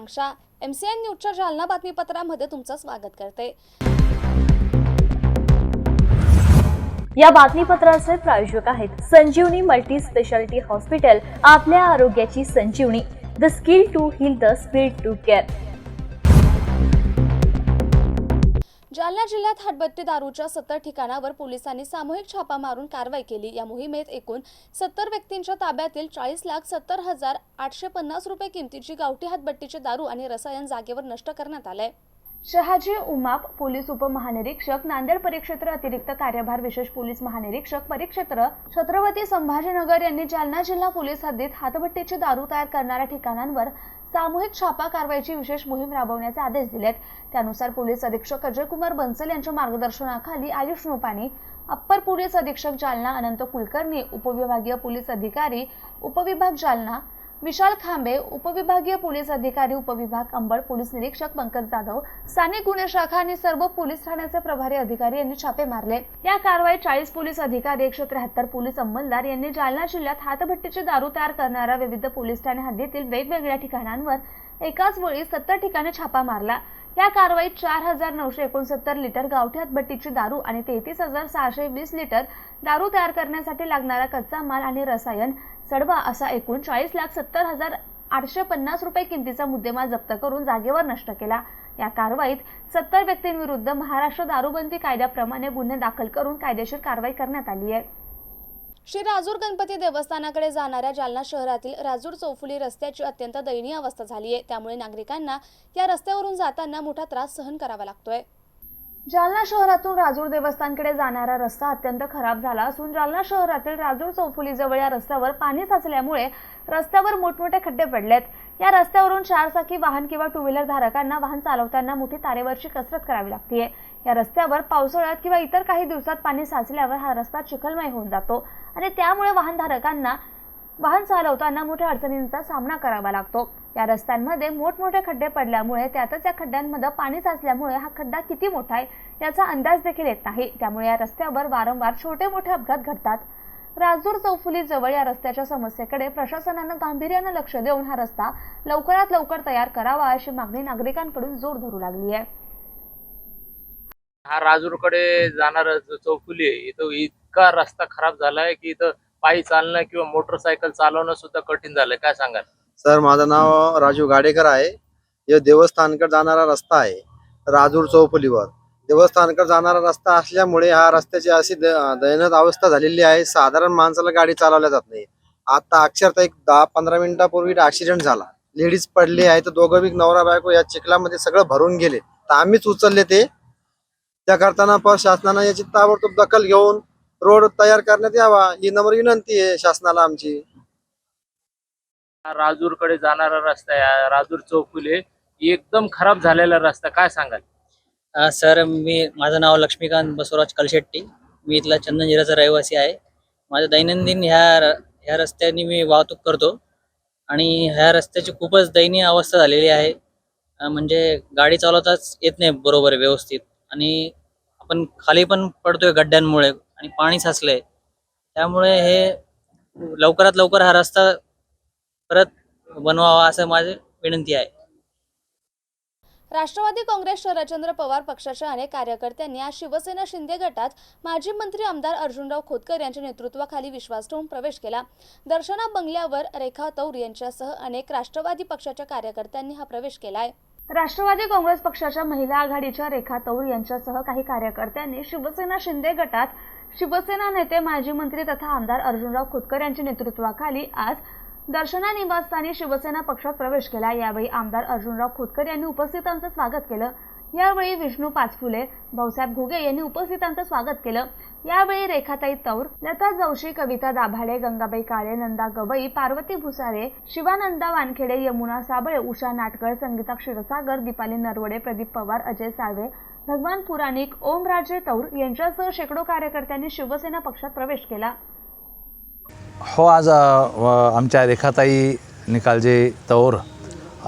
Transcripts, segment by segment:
आकांक्षा M C N न्यूजच्या जालना बातमीपत्रामध्ये तुमचं स्वागत करते. या बातमीपत्राचे प्रायोजक आहेत संजीवनी मल्टी स्पेशालिटी हॉस्पिटल आपल्या आरोग्याची संजीवनी. The skill to heal the speed to care Jalna जिल्ह्यात हाटबत्ती दारूच्या सत्तर ठिकाणावर पोलिसांनी सामूहिक छापा मारून कारवाई केली. या मोहिमेत एकूण सत्तर व्यक्तींच्या ताब्यातील चाळीस लाख सत्तर हजार आठशे पन्नास रुपये किमतीची गावठी हातबट्टीचे दारू आणि रसायन जागेवर नष्ट करण्यात आलंय शहाजी उमाप पोलीस उपमहानिरीक्षक नांदेड परिक्षेत्र अतिरिक्त कार्यभार विशेष पोलीस महानिरीक्षक परिक्षेत्र छत्रपती संभाजीनगर यांनी जालना जिल्हा पोलीस हद्दीत हातभट्टीची दारू तयार करणाऱ्या ठिकाणांवर सामूहिक छापा कारवाईची विशेष मोहीम राबवण्याचे आदेश दिलेत. त्यानुसार पोलीस अधीक्षक अजय कुमार बन्सल यांच्या मार्गदर्शनाखाली आयुष नोपानी अप्पर पोलीस अधीक्षक जालना अनंत कुलकर्णी उपविभागीय पोलीस अधिकारी उपविभाग जालना विशाल खांबे उपविभागीय पोलीस अधिकारी उपविभाग अंबड पोलीस निरीक्षक पंकज जाधव स्थानिक गुन्हे शाखा आणि सर्व पोलीस ठाण्याचे प्रभारी अधिकारी यांनी छापे मारले. या कारवाईत चाळीस पोलीस अधिकारी एकशे त्र्याहत्तर पोलीस अंमलदार यांनी जालना जिल्ह्यात हातभट्टीचे दारू तयार करणाऱ्या विविध पोलीस ठाणे हद्दीतील वेगवेगळ्या ठिकाणांवर एकाच वेळी सत्तर ठिकाणी छापा मारला. या कारवाईत चार हजार नऊशे एकोणसत्तर लिटर गावठी हातभट्टीची दारू आणि तेहतीस हजार सहाशे वीस लिटर दारू तयार करण्यासाठी लागणारा कच्चा माल आणि रसायन सडवा असा एकूण चाळीस लाख सत्तर हजार आठशे पन्नास रुपये किमतीचा मुद्देमाल जप्त करून जागेवर नष्ट केला. या कारवाईत सत्तर व्यक्तींविरुद्ध महाराष्ट्र दारूबंदी कायद्याप्रमाणे गुन्हे दाखल करून कायदेशीर कारवाई करण्यात आली आहे. श्री राजूर गणपती देवस्थानाकडे जाणाऱ्या जालना शहरातील राजूर चौफुली रस्त्याची अत्यंत दयनीय अवस्था झाली आहे त्यामुळे नागरिकांना या रस्त्यावरून जाताना मोठा त्रास सहन करावा लागतोय. जालना शहरातून राजूर देवस्थानकडे जाणारा रस्ता अत्यंत खराब झाला असून जालना शहरातील राजूर चौफुलीजवळ या रस्त्यावर पाणी साचल्यामुळे रस्त्यावर मोठमोठे खड्डे पडलेत. या रस्त्यावरून चारचाकी वाहन किंवा टू व्हीलर धारकांना वाहन चालवताना मोठी तारेवरची कसरत करावी लागते या रस्त्यावर पावसाळ्यात किंवा इतर काही दिवसात पाणी साचल्यावर हा रस्ता चिखलमय होऊन जातो आणि त्यामुळे वाहनधारकांना वाहन चालवताना मोठ्या अडचणींचा सामना करावा लागतो. या रस्त्यांमध्ये मोठमोठे खड्डे पडल्यामुळे त्यातच या खड्ड्यांमध्ये पाणी साचल्यामुळे हा खड्डा किती मोठा आहे याचा अंदाज देखील येत नाही. त्यामुळे या रस्त्यावर वारंवार छोटे मोठे अपघात घडतात. राजूर चौफुली जवळ या रस्त्याच्या समस्येकडे प्रशासनानं गांभीर्यानं लक्ष देऊन हा रस्ता लवकरात लवकर तयार करावा अशी मागणी नागरिकांकडून जोर धरू लागली आहे. हा राजूरकडे जाणारा चौफुली आहे इथं इतका रस्ता खराब झालाय की इथं पायी चालणं किंवा मोटरसायकल चालवणं सुद्धा कठीण झालंय. काय सांगाल? सर माझं नाव राजू गाडेकर आहे. हे देवस्थानकडे जाणारा रस्ता आहे राजूर चौफुलीवर. देवस्थानकडे जाणारा रस्ता असल्यामुळे हा रस्त्याची अशी द- दयनीय अवस्था झालेली आहे. साधारण माणसाला गाडी चालवल्या जात नाही. आता अक्षरशः एक दहा पंधरा मिनिटापूर्वी ऍक्सिडेंट झाला. लेडीज पडले आहे तर दोघं बी नवरा बायको या चिखलामध्ये सगळं भरून गेले. तर आम्हीच उचलले ते. त्या करताना पर शासनानं याची ताबडतोब दखल घेऊन रोड तयार करण्यात यावा ही नम्र विनंती आहे शासनाला आमची. राजूरकडे जाणारा रस्ता आहे. राजूर चौफुली एकदम खराब झालेला रस्ता. काय सांगाल? अ, सर मी माझं नाव लक्ष्मीकांत बसवराज कलशेट्टी. मी इथला चंदनजिराचा रहिवासी आहे. माझ्या दैनंदिन ह्या र- ह्या रस्त्याने मी वाहतूक करतो आणि ह्या रस्त्याची खूपच दयनीय अवस्था झालेली आहे. अ, म्हणजे गाडी चालवताच येत नाही बरोबर व्यवस्थित आणि आपण खाली पण पडतोय गड्ड्यांमुळे आणि पाणी साचलंय. त्यामुळे हे लवकरात लवकर हा रस्ता परत बनवावा असं माझी विनंती आहे. राष्ट्रवादी काँग्रेस शरदचंद्र पवार पक्षाच्या अनेक कार्यकर्त्यांनी आज शिवसेना शिंदे गटात माजी मंत्री आमदार अर्जुनराव खोतकर यांच्या नेतृत्वाखाली विश्वास ठेवून प्रवेश केला. दर्शना बंगल्यावर रेखा तौर यांच्यासह अनेक राष्ट्रवादी पक्षाच्या कार्यकर्त्यांनी हा प्रवेश केलाय. राष्ट्रवादी काँग्रेस पक्षाच्या महिला आघाडीच्या रेखा तौर यांच्यासह काही कार्यकर्त्यांनी शिवसेना शिंदे गटात शिवसेना नेते माजी मंत्री तथा आमदार अर्जुनराव खोतकर यांच्या नेतृत्वाखाली आज दर्शना निवासस्थानी शिवसेना पक्षात प्रवेश केला. यावेळी आमदार अर्जुनराव खोतकर यांनी उपस्थितांचं स्वागत केलं. यावेळी विष्णू पाचफुले भाऊसाहेब घुगे यांनी उपस्थितांचं स्वागत केलं. यावेळी रेखाताई तौर लता जोशी कविता दाभाडे गंगाबाई काळे नंदा गवई पार्वती भुसारे शिवानंदा वानखेडे यमुना साबळे उषा नाटकळ संगीता क्षीरसागर दीपाली नरवडे प्रदीप पवार अजय साळवे भगवान पुराणिक ओमराजे तौर यांच्यासह शेकडो कार्यकर्त्यांनी शिवसेना पक्षात प्रवेश केला. हो आज आमच्या रेखाताई निकालजे तौर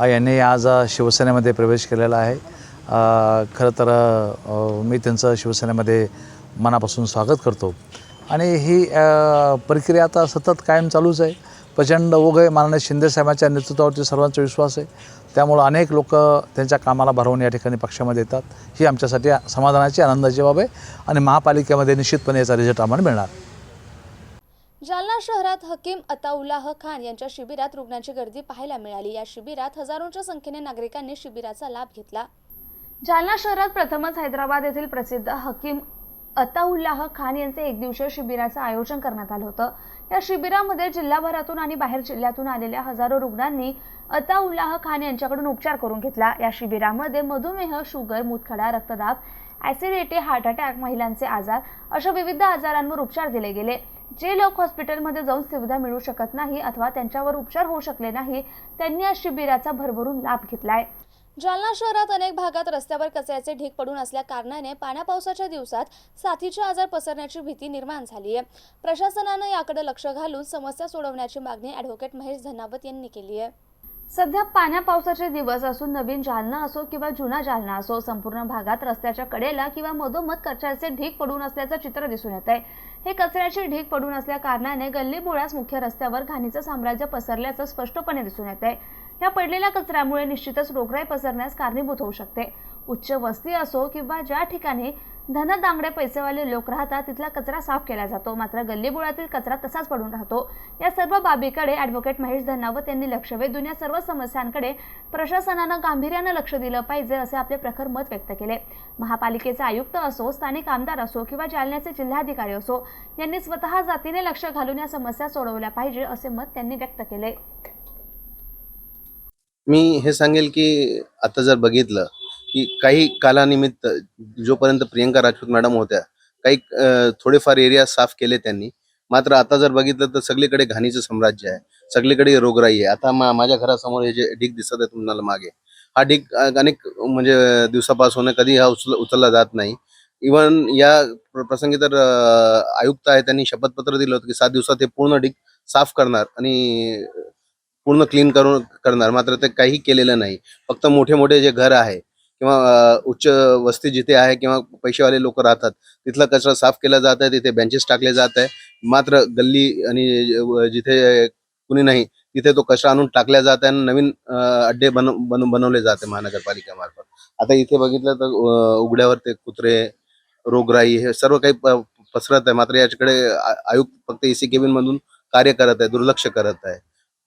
यांनी आज शिवसेनेमध्ये प्रवेश केलेला आहे. खरं तर मी त्यांचं शिवसेनेमध्ये मनापासून स्वागत करतो. आणि ही प्रक्रिया आता सतत कायम चालूच आहे. प्रचंड ओघ आहे माननीय शिंदेसाहेबांच्या नेतृत्वावरती सर्वांचा विश्वास आहे. त्यामुळं अनेक लोक त्यांच्या कामाला भरवून या ठिकाणी पक्षामध्ये येतात. ही आमच्यासाठी समाधानाची आनंदाची बाब आहे आणि महापालिकेमध्ये निश्चितपणे याचा रिझल्ट आम्हाला मिळणार. जालना शहरात हकीम अताउल्लाह खान यांच्या शिबिरात रुग्णांची गर्दी पाहायला मिळाली. या शिबिरात हजारोंच्या संख्येने नागरिकांनी शिबिराचा लाभ घेतला. जालना शहरात प्रथमच हैदराबाद येथील प्रसिद्ध हकीम अताउल्लाह खान यांचे एक दिवसीय शिबिराचं आयोजन करण्यात आलं होतं. या शिबिरामध्ये जिल्हाभरातून आणि बाहेर जिल्ह्यातून आलेल्या हजारो रुग्णांनी अताउल्लाह खान यांच्याकडून उपचार करून घेतला. या शिबिरामध्ये मधुमेह शुगर मुतखडा रक्तदाब ॲसिडिटी हार्ट अटॅक महिलांचे आजार अशा विविध आजारांवर उपचार दिले गेले. जे लोक हॉस्पिटलमध्ये जाऊन सुविधा मिळू शकत नाही अथवा त्यांच्यावर उपचार होऊ शकले नाही त्यांनी या शिबिराचा भरभरून लाभ घेतलाय. जालना शहरात अनेक भागात रस्त्यावर कचऱ्याचे ढीग पडून असल्या कारणाने पाण्या पावसाच्या दिवसात साथीचे आजार पसरण्याची भीती निर्माण झाली आहे प्रशासनानं याकडे लक्ष घालून समस्या सोडवण्याची मागणी ॲडव्होकेट महेश धनावत यांनी केली आहे. सध्या पाण्या पावसाचे दिवस असून नवीन जालना असो किंवा जुना जालना असो संपूर्ण भागात रस्त्याच्या कडेला किंवा मधोमध कचऱ्याचे ढीग पडून असल्याचं चित्र दिसून येत आहे हे कचऱ्याचे ढीग पडून असल्या कारणाने गल्ली बोळास मुख्य रस्त्यावर घाणीचं साम्राज्य पसरल्याचं स्पष्टपणे दिसून येत. आहे या पडलेल्या कचऱ्यामुळे निश्चितच रोगराई पसरण्यास कारणीभूत होऊ शकते. उच्च वस्ती असो किंवा ज्या ठिकाणी धनदांगडे पैसेवाले लोक राहतात तिथला कचरा साफ केला जातो. मात्र गल्लीबोळातील कचरा तसाच पडून राहतो. या सर्व बाबीकडे ॲडव्होकेट महेश धनावत यांनी लक्ष वेधून या सर्व समस्यांकडे प्रशासनानं गांभीर्यानं लक्ष दिलं पाहिजे असे आपले प्रखर मत व्यक्त केले. महापालिकेचे आयुक्त असो स्थानिक आमदार असो किंवा जालन्याचे जिल्हाधिकारी असो यांनी स्वतः जातीने लक्ष घालून या समस्या सोडवल्या पाहिजे असे मत त्यांनी व्यक्त केले. मी हे सांगेल की आता जर बघितलं की काही कालानिमित्त जोपर्यंत प्रियंका राजपूत मॅडम होत्या काही थोडेफार एरिया साफ केले त्यांनी. मात्र आता जर बघितलं तर सगळीकडे घाणीचं साम्राज्य आहे. सगळीकडे रोगराई आहे. आता मा- माझ्या घरासमोर हे जे ढीग दिसत आहे तुम्हाला मागे हा ढीग अनेक म्हणजे दिवसापासून कधी हा उचल उचलला जात नाही. इवन या प्रसंगी तर आयुक्त आहे त्यांनी शपथपत्र दिलं होतं की सात दिवसात हे पूर्ण ढीग साफ करणार आणि पूर्ण क्लीन करून करणार. मात्र ते काही केलेलं नाही. फक्त मोठे मोठे जे घर आहे किंवा उच्च वस्ती जिथे आहे किंवा पैसेवाले लोक राहतात तिथला कचरा साफ केला जात आहे तिथे बेंचेस टाकले जात आहे. मात्र गल्ली आणि जिथे कुणी नाही तिथे तो कचरा आणून टाकल्या जात आहे आणि नवीन अड्डे बन बन बनवले जाते महानगरपालिकेमार्फत आता इथे बघितलं तर उघड्यावर ते कुत्रे रोगराई हे सर्व काही प- पसरत आहे. मात्र याच्याकडे आयुक्त फक्त एसी केबिन मधून कार्य करत आहे दुर्लक्ष करत आहे.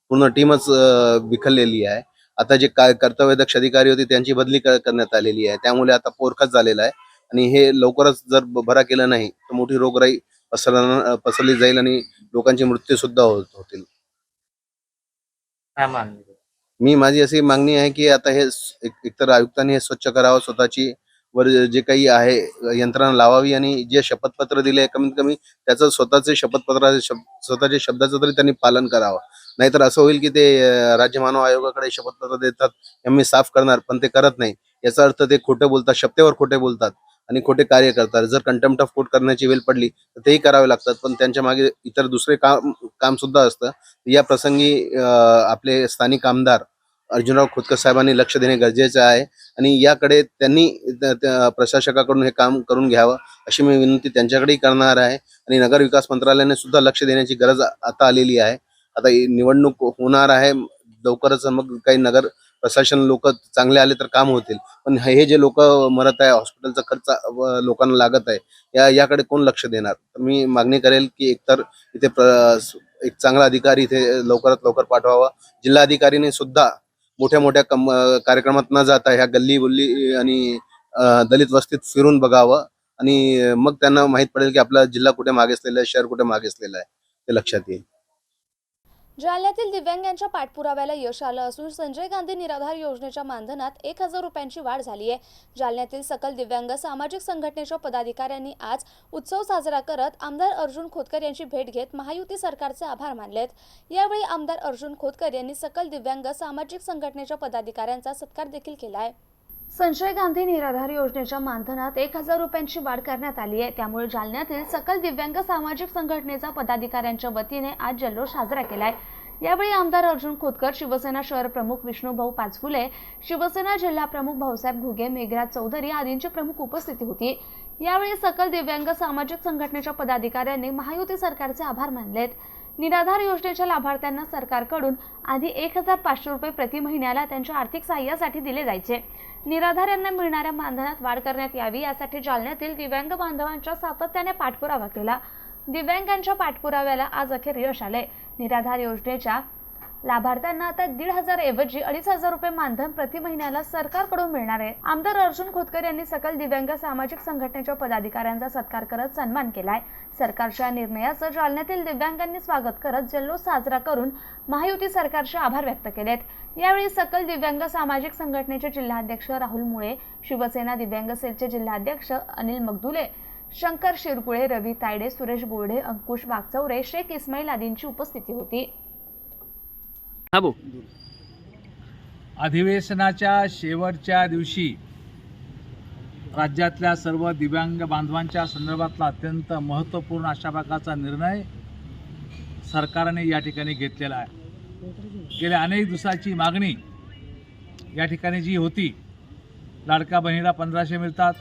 पूर्ण टीमच बिखरलेली विखरलेली आहे. आता जे काय कर्तव्यदक्ष अधिकारी होते त्यांची बदली करण्यात आलेली आहे. त्यामुळे आता पोरखच झालेला आहे. आणि हे लवकरच जर बरा केलं नाही तर मोठी रोगराई पसरणार पसरली जाईल आणि लोकांचे मृत्यू सुद्धा होत होतील मी माझी अशी मागणी आहे की आता हे एकतर आयुक्तांनी हे स्वच्छ करावं स्वतःची वर जे काही आहे यंत्रणा लावावी आणि जे शपथपत्र दिले कमीत कमी त्याचं स्वतःचे शपथपत्र स्वतःच्या शब्दाचं तरी त्यांनी पालन करावं. नाहीतर असं होईल की ते राज्य मानव आयोगाकडे शपथपत्र देतात मी साफ करणार पण ते करत नाही. याचा अर्थ ते खोटे बोलतात शब्देवर खोटे बोलतात आणि खोटे कार्य करतात. जर कंटेम्प्ट ऑफ कोर्ट करण्याची वेळ पडली तर तेही करावे लागतात. पण त्यांच्या मागे इतर दुसरे काम काम सुद्धा असतं. या प्रसंगी आपले स्थानिक आमदार अर्जुनराव खोतकर साहेबांनी लक्ष देणे गरजेचे आहे आणि याकडे त्यांनी प्रशासकाकडून हे काम करून घ्यावं अशी मी विनंती त्यांच्याकडेही करणार आहे. आणि नगर विकास मंत्रालयाने सुद्धा लक्ष देण्याची गरज आता आलेली आहे. आता निवडणूक होणार आहे. लवकरच मग काही नगर प्रशासन लोक चांगले आले तर काम होतील. पण हे जे लोक मरत आहे हॉस्पिटलचा खर्च लोकांना लागत आहे या याकडे कोण लक्ष देणार? तर मी मागणी करेल की एकतर इथे एक चांगला अधिकारी इथे लवकरात लवकर पाठवावा. जिल्हाधिकारीने सुद्धा मोठ्या मोठ्या कम कार्यक्रमात न जाता ह्या गल्ली बुल्ली आणि दलित वस्तीत फिरून बघावं. आणि मग त्यांना माहीत पडेल की आपला जिल्हा कुठे मागेसलेला आहे शहर कुठे मागेसलेला आहे ते लक्षात येईल. जालन्यातील दिव्यांगांच्या पाठपुराव्याला यश आलं असून संजय गांधी निराधार योजनेच्या मानधनात एक हजार रुपयांची वाढ झाली आहे. जालन्यातील सकल दिव्यांग सामाजिक संघटनेच्या पदाधिकाऱ्यांनी आज उत्सव साजरा करत आमदार अर्जुन खोतकर यांची भेट घेत महायुती सरकारचे आभार मानलेत. यावेळी आमदार अर्जुन खोतकर यांनी सकल दिव्यांग सामाजिक संघटनेच्या पदाधिकाऱ्यांचा सत्कार देखील केला आहे. संजय गांधी निराधार योजनेच्या मानधनात एक हजार रुपयांची वाढ करण्यात आली आहे. त्यामुळे जालन्यातील सकल दिव्यांग सामाजिक संघटनेचा पदाधिकाऱ्यांच्या वतीने आज जल्लोष साजरा केलाय. यावेळी आमदार अर्जुन खोतकर शिवसेना शहर प्रमुख विष्णूभाऊ पाचफुले शिवसेना जिल्हा प्रमुख भाऊसाहेब घुगे मेघराज चौधरी आदींची प्रमुख उपस्थिती होती. यावेळी सकल दिव्यांग सामाजिक संघटनेच्या पदाधिकाऱ्यांनी महायुती सरकारचे आभार मानलेत. निराधार योजनेच्या लाभार्थ्यांना सरकारकडून आधी एक हजार पाचशे रुपये प्रति महिन्याला त्यांच्या आर्थिक सहाय्यासाठी दिले जायचे. निराधार यांना मिळणाऱ्या मानधनात वाढ करण्यात यावी यासाठी जालन्यातील दिव्यांग बांधवांच्या सातत्याने पाठपुरावा केला. दिव्यांगांच्या पाठपुराव्याला आज अखेर यश आले निराधार योजनेच्या लाभार्थ्यांना आता दीड हजार ऐवजी अडीच हजार रुपये मानधन प्रति महिन्याला सरकारकडून मिळणार आहे. आमदार अर्जुन खोतकर यांनी सकल दिव्यांग सामाजिक संघटनेच्या पदाधिकाऱ्यांचा सत्कार करत सन्मान केलाय. सरकारच्या निर्णयाचं जालन्यातील दिव्यांगांनी स्वागत करत जल्लोष साजरा करून महायुती सरकारचे आभार व्यक्त केलेत. यावेळी सकल दिव्यांग सामाजिक संघटनेचे जिल्हाध्यक्ष राहुल मुळे शिवसेना दिव्यांग सेलचे जिल्हाध्यक्ष अनिल मगदुले शंकर शिरपुळे रवी तायडे सुरेश बोर्डे अंकुश वागचौरे शेख इस्माईल आदींची उपस्थिती होती. अधिवेशनाच्या शेवटच्या दिवशी राज्यातल्या सर्व दिव्यांग बांधवांच्या संदर्भातला अत्यंत महत्त्वपूर्ण अशा प्रकारचा निर्णय सरकारने या ठिकाणी घेतलेला आहे. गेल्या अनेक दिवसाची मागणी या ठिकाणी जी होती लाडका बहिणीला पंधराशे मिळतात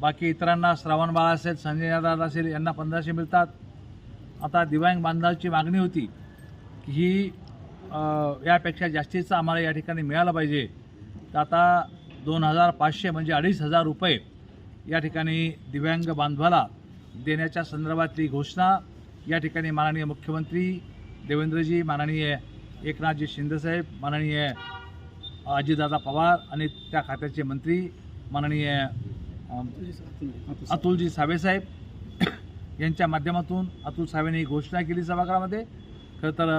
बाकी इतरांना श्रावण बाळा असेल संजय यादव असेल यांना पंधराशे मिळतात. आता दिव्यांग बांधवांची मागणी होती की ही यापेक्षा जास्तीचं आम्हाला या ठिकाणी मिळालं पाहिजे. तर आता दोन हजार पाचशे म्हणजे अडीच हजार रुपये या ठिकाणी दिव्यांग बांधवाला देण्याच्या संदर्भातली घोषणा या ठिकाणी माननीय मुख्यमंत्री देवेंद्रजी माननीय एकनाथजी शिंदेसाहेब माननीय अजितदादा पवार आणि त्या खात्याचे मंत्री माननीय अतुलजी सावेसाहेब यांच्या माध्यमातून अतुल सावेने ही घोषणा केली सभागृहामध्ये. खरं तर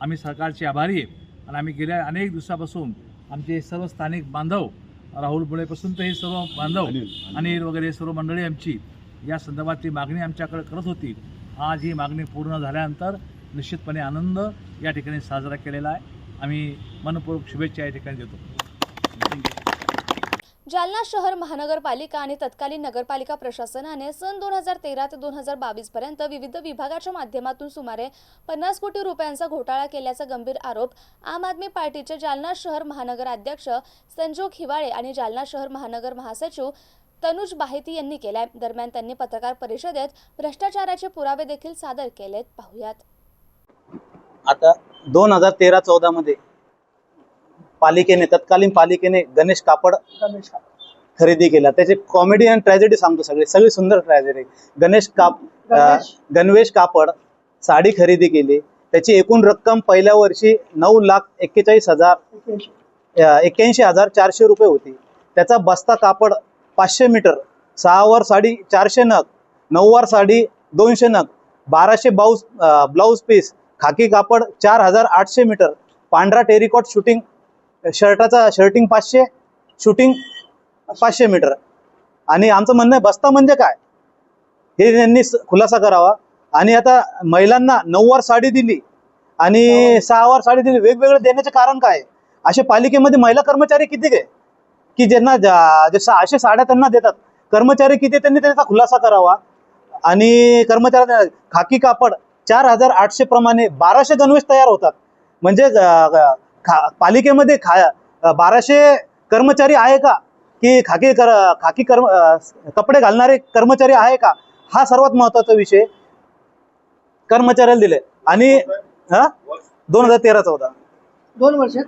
आम्ही सरकारचे आभारी आहे. आणि आम्ही गेल्या अनेक दिवसापासून आमचे सर्व स्थानिक बांधव राहुल मुळेपासून तर हे सर्व बांधव अनिल वगैरे सर्व मंडळी आमची या संदर्भातली मागणी आमच्याकडे करत होती आज ही मागणी पूर्ण झाल्यानंतर निश्चितपणे आनंद या ठिकाणी साजरा केलेला आहे. आम्ही मनपूर्वक शुभेच्छा या ठिकाणी देतो. जालना शहर महानगरपालिका आणि तत्कालीन नगरपालिका प्रशासनाने सन दोन हजार तेरा ते दोन हजार बावीस पर्यंत विविध विभागाच्या माध्यमातून सुमारे पन्नास कोटी रुपयांचा घोटाळा केल्याचा गंभीर आरोप आम आदमी पार्टीचे जालना शहर महानगर अध्यक्ष संजोग हिवाळे आणि जालना शहर महानगर महासचिव तनुज बाहेती यांनी केलाय. दरम्यान त्यांनी पत्रकार परिषदेत भ्रष्टाचाराचे पुरावे देखील सादर केलेत. पाहुयात. आता दोन हजार तेरा चौदा मध्ये पालिकेने तत्कालीन पालिकेने गणेश कापड खरेदी केला त्याचे कॉमेडी आणि ट्रॅजेडी सांगतो सगळे. सगळी सुंदर ट्रॅजेडी गणेश काप गणवेश कापड साडी खरेदी केली. त्याची एकूण रक्कम पहिल्या वर्षी नऊ लाख एक्केचाळीस हजार एक्क्याऐंशी हजार चारशे रुपये होती. त्याचा बस्ता कापड पाचशे मीटर सहा वर साडी चारशे नग नऊ वर साडी दोनशे नग बाराशे बाऊस ब्लाऊज पीस खाकी कापड चार हजार आठशे मीटर पांढरा टेरिकॉट शूटिंग शर्टाचा शर्टिंग पाचशे शूटिंग पाचशे मीटर आणि आमचं म्हणणं आहे बस्ता म्हणजे काय? हे त्यांनी खुलासा करावा. आणि आता महिलांना नऊवार साडी दिली आणि सहावार साडी दिली वेगवेगळं देण्याचे कारण काय आहे? असे पालिकेमध्ये महिला कर्मचारी किती आहे? की ज्यांना सहाशे साड्या त्यांना देतात कर्मचारी किती त्यांनी त्याचा खुलासा करावा. आणि कर्मचाऱ्यांना खाकी कापड चार हजार आठशे प्रमाणे बाराशे गणवेश तयार होतात. म्हणजे खा पालिकेमध्ये खा बाराशे कर्मचारी आहे का? की खाकी कर खाकी कर्म कपडे घालणारे कर्मचारी आहे का? हा सर्वात महत्त्वाचा विषय कर्मचाऱ्याला दिले आणि हा? दोन हजार तेरा चौदा. दोन वर्षात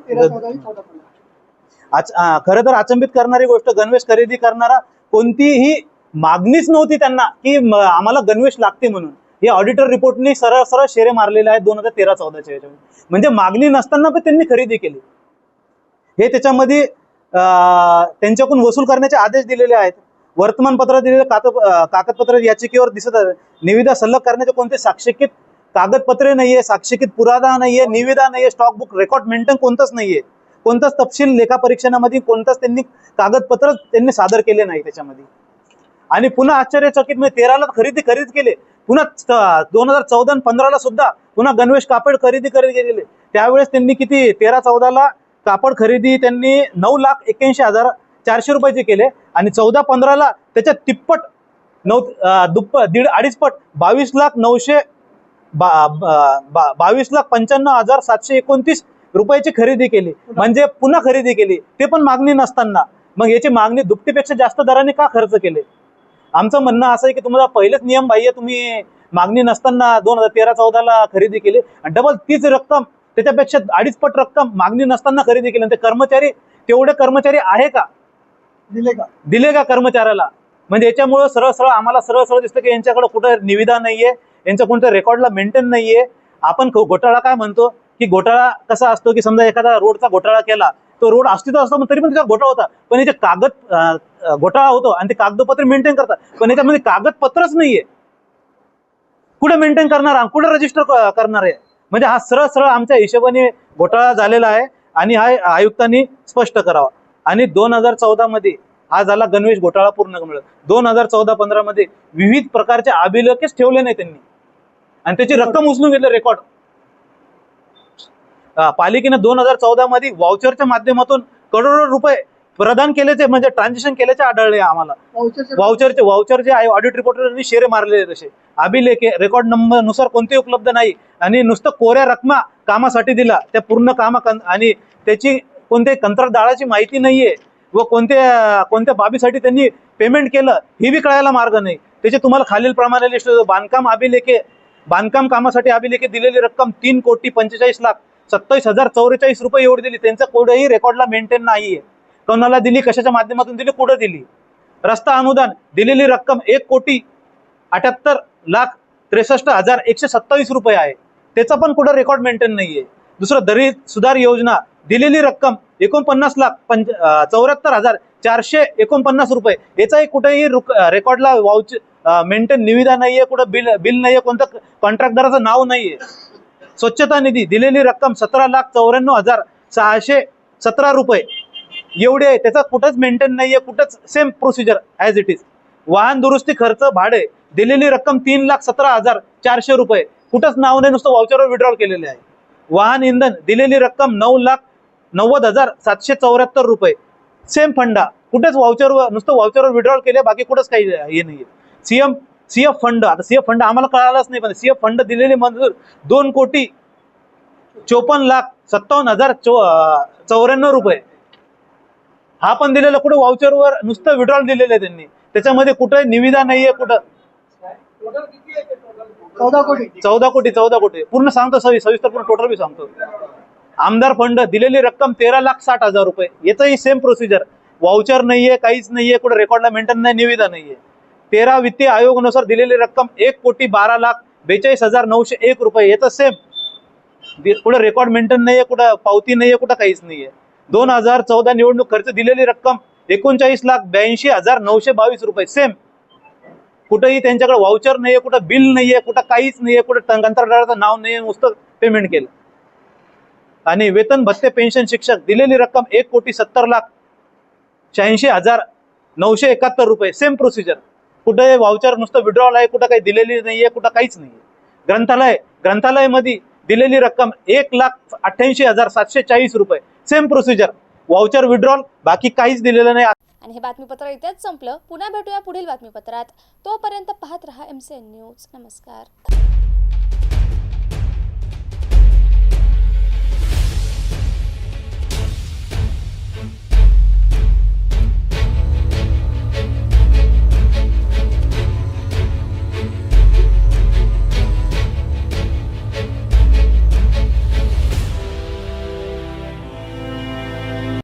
अं, खरं तर अचंबित करणारी गोष्ट गणवेश खरेदी करणारा कोणतीही मागणीच नव्हती त्यांना की आम्हाला गणवेश लागते म्हणून. हे ऑडिटर रिपोर्टने सरळ सरळ शेरे मारलेले आहेत दोन हजार तेरा चौदाच्या याच्यामध्ये. म्हणजे मागणी नसताना पण त्यांनी खरेदी केली. हे त्याच्यामध्ये त्यांच्याकडून वसूल करण्याचे आदेश दिलेले आहेत. वर्तमानपत्र दिलेले कागदपत्र याचिकेवर दिसत निविदा सल्लग करण्याचे कोणते साक्षिकित कागदपत्रे नाहीये साक्षिकित पुरावा नाहीये निविदा नाहीये स्टॉक बुक रेकॉर्ड मेंटेन कोणतंच नाहीये. कोणताच तपशील लेखा परीक्षणामध्ये कोणताच त्यांनी कागदपत्र त्यांनी सादर केले नाही त्याच्यामध्ये. आणि पुन्हा आश्चर्यचकित म्हणजे तेराला खरेदी खरेदी केले. पुन्हा दोन हजार चौदा पंधराला सुद्धा पुन्हा गणवेश कापड खरेदी करत केलेले त्यावेळेस त्यांनी किती? तेरा चौदाला कापड खरेदी त्यांनी नऊ लाख एक्क्याऐंशी हजार चारशे रुपयाचे केले. आणि चौदा पंधराला त्याच्या तिप्पट नऊ दुप्प दीड अडीचपट बावीस लाख नऊशे बा बा- बा- बावीस लाख पंच्याण्णव हजार सातशे एकोणतीस रुपयाची खरेदी केली. म्हणजे पुन्हा खरेदी केली. ते पण मागणी नसताना. मग याची मागणी दुपटीपेक्षा जास्त दराने का खर्च केले? आमचं म्हणणं असं आहे की तुम्हाला पहिलेच नियम बाह्य तुम्ही मागणी नसताना दोन हजार तेरा चौदाला खरेदी केली. आणि डबल तीच रक्कम त्याच्यापेक्षा अडीच पट रक्कम मागणी नसताना खरेदी केली. आणि ते कर्मचारी तेवढे कर्मचारी आहे का? दिले का? दिले का कर्मचाऱ्याला? म्हणजे याच्यामुळं सरळ सरळ आम्हाला सरळ सरळ दिसतं की यांच्याकडे कुठं निविदा नाहीये यांचं कोणत्या रेकॉर्डला मेंटेन नाहीये. आपण घोटाळा काय म्हणतो? की घोटाळा कसा असतो की समजा एखादा रोडचा घोटाळा केला तो रोड अस्तित्व असतो पण तरी पण त्याचा घोटाळा होता. पण याचे कागद घोटाळा होतो आणि ते कागदपत्र मेंटेन करतात. पण याच्यामध्ये कागदपत्रच नाहीये. कुठे मेंटेन करणार कुठे रजिस्टर करणार आहे? म्हणजे हा सरळ सरळ आमच्या हिशोबाने घोटाळा झालेला आहे आणि हा आयुक्तांनी स्पष्ट करावा. आणि दोन हजार चौदा मध्ये हा झाला गणवेश घोटाळा पूर्ण मिळत दोन हजार चौदा पंधरा मध्ये विविध प्रकारचे अभिलेखच ठेवले नाही त्यांनी. आणि त्याची रक्कम उचलून घेतलं रेकॉर्ड पालिकेनं दोन हजार चौदा मध्ये वाउचरच्या माध्यमातून करोडो रुपये प्रदान केल्याचे म्हणजे ट्रान्झॅक्शन केल्याचे आढळले आम्हाला. वाउचरचे वाउचरचे वाउचर जे आहे ऑडिट रिपोर्टरनी शेरे मारलेले तसे. अभिलेखे रेकॉर्ड नंबरनुसार कोणते उपलब्ध नाही. आणि नुसतं कोऱ्या रकमा कामासाठी दिला. त्या पूर्ण कामा आणि त्याची कोणत्या कंत्राटदाराची माहिती नाहीये. व कोणत्या कोणत्या बाबीसाठी त्यांनी पेमेंट केलं ही बी कळायला मार्ग नाही. त्याचे तुम्हाला खालील प्रमाणे लिस्ट बांधकाम अभिलेखे बांधकाम कामासाठी अभिलेखे दिलेली रक्कम तीन कोटी पंचेचाळीस लाख. सत्तावीस हजार चौवेचाळीस रुपये एवढी दिली. त्यांचं कुठेही रेकॉर्डला मेंटेन नाहीये. कोणाला दिली कशाच्या माध्यमातून दिली कुठं दिली? रस्ता अनुदान दिलेली रक्कम एक कोटी अठ्याहत्तर लाख त्रेसष्ट हजार एकशे सत्तावीस रुपये आहे. त्याचा पण कुठं रेकॉर्ड मेंटेन नाहीये. दुसरं दलित सुधार योजना दिलेली रक्कम एकोणपन्नास लाख पंच चौऱ्याहत्तर हजार चारशे एकोणपन्नास रुपये. याचाही कुठेही रुक- रेकॉर्डला वाउच मेंटेन निविदा नाहीये कुठं बिल बिल नाहीये कोणतं कॉन्ट्रॅक्टदाराचं नाव नाहीये. स्वच्छता निधी दिलेली रक्कम सतरा लाख चौऱ्याण्णव हजार सहाशे सतरा रुपये. एवढे आहे. त्याचा कुठंच मेंटेन नाहीये कुठंच same procedure as it is वाहन दुरुस्ती खर्च भाडे दिलेली रक्कम तीन लाख सतरा हजार चारशे रुपये. कुठंच नाव नाही नुसतं वाउचरवर विड्रॉल केलेले आहे. वाहन इंधन दिलेली रक्कम नऊ लाख नव्वद हजार सातशे चौऱ्याहत्तर रुपये. सेम फंडा. कुठेच वाउचरवर नुसतं वाउचरवर विड्रॉल केले बाकी कुठंच काही हे नाहीये. सीएम सीएफ फंड आता सीएफ फंड आम्हाला कळालाच नाही पण सीएफ फंड दिलेली मंजूर दोन कोटी चोपन्न लाख सत्तावन्न हजार चौ चौऱ्याण्णव रुपये. हा पण दिलेला कुठं वाउचरवर नुसतं विड्रॉल दिलेलं आहे त्यांनी. त्याच्यामध्ये कुठं निविदा नाहीये कुठं. चौदा कोटी. चौदा कोटी चौदा कोटी. पूर्ण सांगतो सवि सविस्तर पूर्ण टोटल बी सांगतो. आमदार फंड दिलेली रक्कम तेरा लाख साठ हजार रुपये. याचंही सेम प्रोसिजर वाउचर नाहीये काहीच नाहीये कुठं रेकॉर्डला मेंटेन नाही निविदा नाहीये. तेरा वित्तीय आयोगानुसार दिलेली रक्कम एक कोटी बारा लाख बेचाळीस हजार नऊशे एक रुपये. याचं सेम कुठं रेकॉर्ड मेंटेन नाही आहे कुठं पावती नाहीये कुठं काहीच नाहीये. दोन हजार चौदा निवडणूक खर्च दिलेली रक्कम एकोणचाळीस लाख ब्याऐंशी हजार नऊशे बावीस रुपये. सेम कुठंही त्यांच्याकडे वाउचर नाहीये कुठं बिल नाहीये कुठं काहीच नाहीये कुठं कंत्राटदाराचं नाव नाही आहे नुसतं पेमेंट केलं. आणि वेतन भत्ते पेन्शन शिक्षक दिलेली रक्कम एक कोटी सत्तर लाख शहाऐंशी हजार नऊशे एकाहत्तर रुपये. सेम प्रोसिजर कुठे वाउचर नुसतं विड्रॉल आहे कुठं काही दिलेली नाहीये कुठं काहीच नाहीये. ग्रंथालय ग्रंथालयामध्ये दिलेली रक्कम एक लाख अठ्ठ्याऐंशी हजार सातशे चाळीस रुपये. सेम प्रोसिजर वाउचर विड्रॉल बाकी काहीच दिलेलं नाही. आणि हे बातमीपत्र इथेच संपलं. पुन्हा भेटूया पुढील बातमीपत्रात. तोपर्यंत पाहत रहा एम सी एन न्यूज नमस्कार.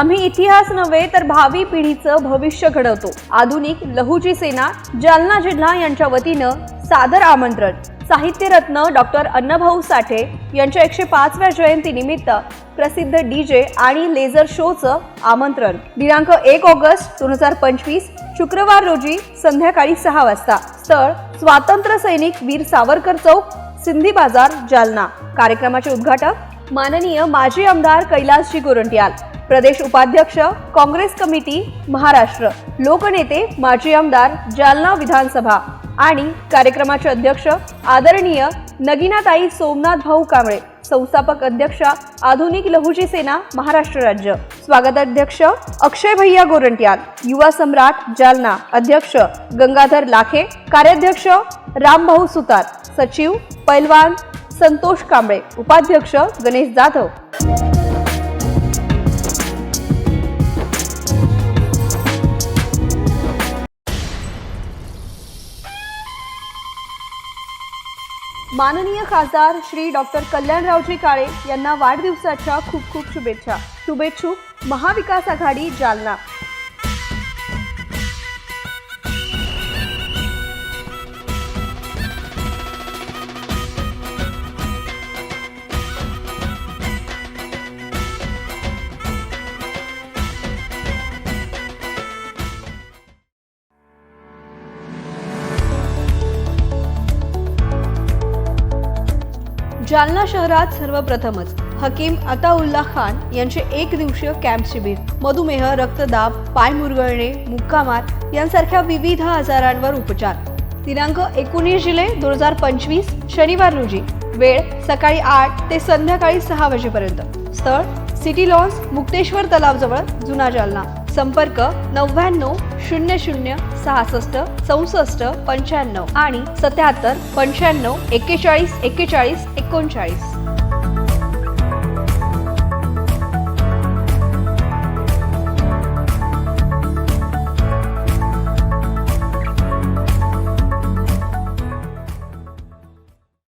आम्ही इतिहास नव्हे तर भावी पिढीचं भविष्य घडवतो. आधुनिक लहुजी सेना जालना जिल्हा यांच्या वतीनं सादर आमंत्रण. साहित्यरत्न डॉक्टर अण्णाभाऊ साठे यांच्या एकशे पाचव्या जयंतीनिमित्त प्रसिद्ध डीजे आणि लेझर शोचं आमंत्रण. दिनांक एक ऑगस्ट दोन हजार पंचवीस शुक्रवार रोजी संध्याकाळी सहा वाजता. स्थळ स्वातंत्र्य सैनिक वीर सावरकर चौक सिंधी बाजार जालना. कार्यक्रमाचे उद्घाटक माननीय माजी आमदार कैलासजी गोरंट्याल. प्रदेश उपाध्यक्ष काँग्रेस कमिटी महाराष्ट्र. लोकनेते माजी आमदार जालना विधानसभा. आणि कार्यक्रमाचे अध्यक्ष आदरणीय नगिनाताई सोमनाथ भाऊ कांबळे. संस्थापक अध्यक्षा आधुनिक लहुजी सेना महाराष्ट्र राज्य. स्वागताध्यक्ष अक्षय भैया गोरंट्याल. युवा सम्राट जालना. अध्यक्ष गंगाधर लाखे. कार्याध्यक्ष रामभाऊ सुतार. सचिव पैलवान संतोष कांबळे. उपाध्यक्ष गणेश जाधव. माननीय खासदार श्री डॉक्टर कल्याणरावजी काळे यांना वाढदिवसाच्या खूप खूप शुभेच्छा. शुभेच्छुक महाविकास आघाडी जालना. जालना शहरात सर्वप्रथमच हकीम अताउल्ला खान यांचे एक दिवसीय कॅम्प शिबिर मधुमेह रक्तदाब पाय मुरगळणे मुक्कामार यांसारख्या विविध आजारांवर उपचार. दिनांक एकोणीस जुलै दोन हजार पंचवीस शनिवार रोजी वेळ सकाळी आठ ते संध्याकाळी सहा वाजेपर्यंत. स्थळ सिटी लॉन्स मुक्तेश्वर तलावजवळ जुना जालना. संपर्क नव्याण्णव शून्य शून्य सहासष्ट चौसष्ट पंच्याण्णव आणि सत्याहत्तर पंच्याण्णव एक्केचाळीस एक्केचाळीस एकोणचाळीस.